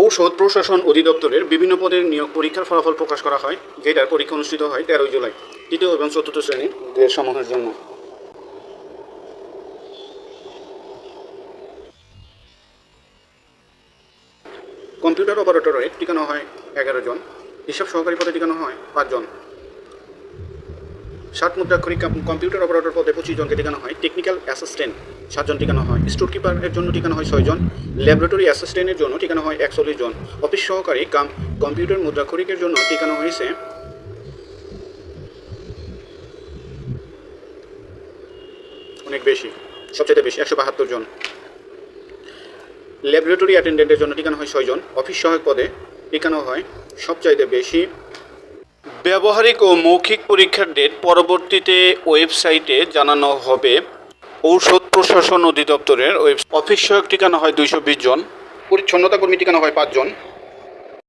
ঔষধ প্রশাসন অধিদপ্তরের বিভিন্ন পদের নিয়োগ পরীক্ষার ফলাফল প্রকাশ করা হয়, যেটার পরীক্ষা অনুষ্ঠিত হয় তেরোই জুলাই তৃতীয় এবং চতুর্থ শ্রেণি সমূহের জন্য। কম্পিউটার অপারেটরে টিকানো হয় এগারো জন, হিসাব সহকারী পদে টিকানো হয় পাঁচজন ষাট মুদ্রাক্ষরিক কম- কম্পিউটার অপারেটর পদে পঁচিশ জনকে টিকানো হয়। টেকনিক্যাল অ্যাসিস্ট্যান্ট সাতজন টিকানো হয়। স্টোর কিপারের জন্য টিকানো হয় ছয়জন। ল্যাবরেটরি অ্যাসিস্ট্যান্টের জন্য টিকানো হয় একচল্লিশ জন। অফিস সহকারী কাম কম্পিউটার মুদ্রাক্ষরিকের জন্য টিকানো হয়েছে অনেক বেশি সবচেয়ে বেশি, একশো বাহাত্তর জন। ল্যাবরেটরি অ্যাটেন্ডেন্টের জন্য টিকানো হয় ছয়জন। অফিস সহায়ক পদে টিকানো হয় সবচাইতে বেশি ব্যবহারিক ও মৌখিক পরীক্ষার ডেট পরবর্তীতে ওয়েবসাইটে জানানো হবে। ঔষধ প্রশাসন অধিদপ্তরের ওয়েব অফিস সহায়ক ঠিকানা হয় দুইশো বিশ জন। পরিচ্ছন্নতা কর্মী ঠিকানা হয় পাঁচজন